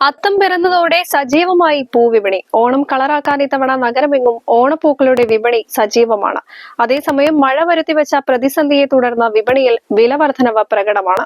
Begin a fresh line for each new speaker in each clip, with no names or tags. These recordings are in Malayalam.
അത്തം പിറന്നതോടെ സജീവമായി പൂവിപണി ഓണം കളറാക്കാൻ ഇത്തവണ നഗരമെങ്ങും ഓണപ്പൂക്കളുടെ വിപണി സജീവമാണ്. അതേസമയം മഴ വരുത്തിവെച്ച പ്രതിസന്ധിയെ തുടർന്ന് വിപണിയിൽ വില വർധനവ് പ്രകടമാണ്.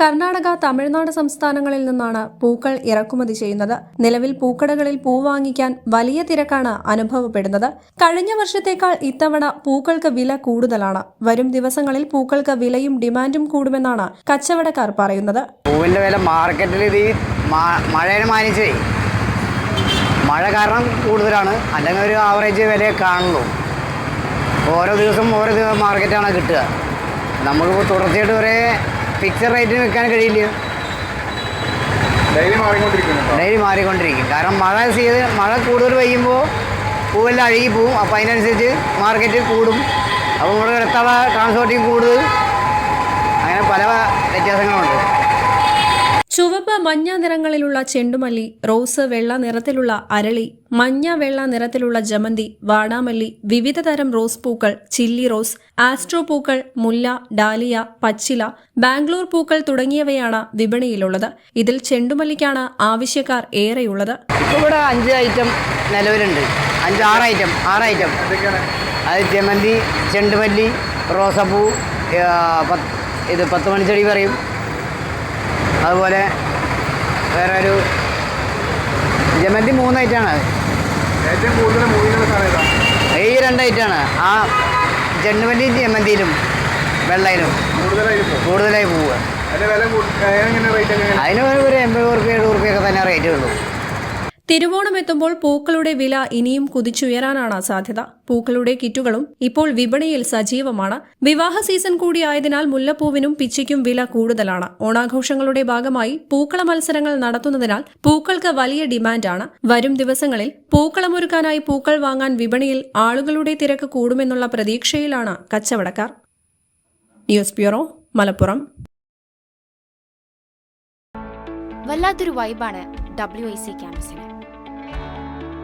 കർണാടക തമിഴ്നാട് സംസ്ഥാനങ്ങളിൽ നിന്നാണ് പൂക്കൾ ഇറക്കുമതി ചെയ്യുന്നത്. നിലവിൽ പൂക്കടകളിൽ പൂ വാങ്ങിക്കാൻ വലിയ തിരക്കാണ് അനുഭവപ്പെടുന്നത്. കഴിഞ്ഞ വർഷത്തേക്കാൾ ഇത്തവണ പൂക്കൾക്ക് വില കൂടുതലാണ്. വരും ദിവസങ്ങളിൽ പൂക്കൾക്ക് വിലയും ഡിമാൻഡും കൂടുമെന്നാണ് കച്ചവടക്കാർ പറയുന്നത്.
പൂവിന്റെ വില മാർക്കറ്റിൽ മഴയെ മാനിച്ചേ. മഴ കാരണം കൂടുതലാണ്. അല്ലെങ്കിൽ ഒരു ആവറേജ് വിലയെ കാണുള്ളൂ. ഓരോ ദിവസം ഓരോ മാർക്കറ്റാണ് കിട്ടുക. നമ്മളിപ്പോൾ തുടർച്ചയായിട്ട് ഒരേ ഫിക്സഡ് റേറ്റിന് വെക്കാൻ കഴിയില്ല.
ഡെയിലി
മാറിക്കൊണ്ടിരിക്കും. കാരണം മഴ സീസൺ മഴ കൂടുതൽ പെയ്യുമ്പോൾ പൂവെല്ലാം അഴുകി പോവും. അപ്പോൾ അതിനനുസരിച്ച് മാർക്കറ്റ് കൂടും. അപ്പോൾ നമ്മുടെ അടുത്തുള്ള ട്രാൻസ്പോർട്ടിങ് കൂടുതൽ. അങ്ങനെ പല വ്യത്യാസങ്ങളുണ്ട്.
ചുവപ്പ് മഞ്ഞ നിറങ്ങളിലുള്ള ചെണ്ടുമല്ലി റോസ് വെള്ള നിറത്തിലുള്ള അരളി മഞ്ഞ വെള്ള നിറത്തിലുള്ള ജമന്തി വാടാമല്ലി വിവിധ തരം റോസ് പൂക്കൾ ചില്ലി റോസ് ആസ്ട്രോ പൂക്കൾ മുല്ല ഡാലിയ പച്ചില ബാംഗ്ലൂർ പൂക്കൾ തുടങ്ങിയവയാണ് വിപണിയിലുള്ളത്. ഇതിൽ ചെണ്ടുമല്ലിക്കാണ് ആവശ്യക്കാർ ഏറെയുള്ളത്.
ഇവിടെ അഞ്ച് ഐറ്റം നിലവിലുണ്ട്. അഞ്ച് ആറ് ഐറ്റം ആറ് ഐറ്റം. അത് ജമന്തി ചെണ്ടുമല്ലി റോസപ്പൂ ഇത് പത്ത് മണിച്ചെടി പറയും. അതുപോലെ വേറെ ഒരു ജമന്തി മൂന്ന് ഐറ്റാണ്
ഏറ്റവും കൂടുതൽ
ഈ രണ്ട് ഐറ്റാണ് ആ ജന്മന്തി ജമന്തിയിലും വെള്ളയിലും
കൂടുതലായി
പോവുക. അതിന് ഒരു എൺപത് റുപ്യ എഴുപത് ഉറുപ്പ്യൊക്കെ തന്നെ റേറ്റ് ഉള്ളൂ.
തിരുവോണം എത്തുമ്പോൾ പൂക്കളുടെ വില ഇനിയും കുതിച്ചുയരാനാണ് സാധ്യത. പൂക്കളുടെ കിറ്റുകളും ഇപ്പോൾ വിപണിയിൽ സജീവമാണ്. വിവാഹ സീസൺ കൂടിയായതിനാൽ മുല്ലപ്പൂവിനും പിച്ചയ്ക്കും വില കൂടുതലാണ്. ഓണാഘോഷങ്ങളുടെ ഭാഗമായി പൂക്കള മത്സരങ്ങൾ നടത്തുന്നതിനാൽ പൂക്കൾക്ക് വലിയ ഡിമാൻഡാണ്. വരും ദിവസങ്ങളിൽ പൂക്കളമൊരുക്കാനായി പൂക്കൾ വാങ്ങാൻ വിപണിയിൽ ആളുകളുടെ തിരക്ക് കൂടുമെന്നുള്ള പ്രതീക്ഷയിലാണ് കച്ചവടക്കാർ. News bureau Malappuram.
വല്ലാത്തൊരു വൈബാണ് ഡബ്ല്യു ഐ സി ക്യാമ്പസിന്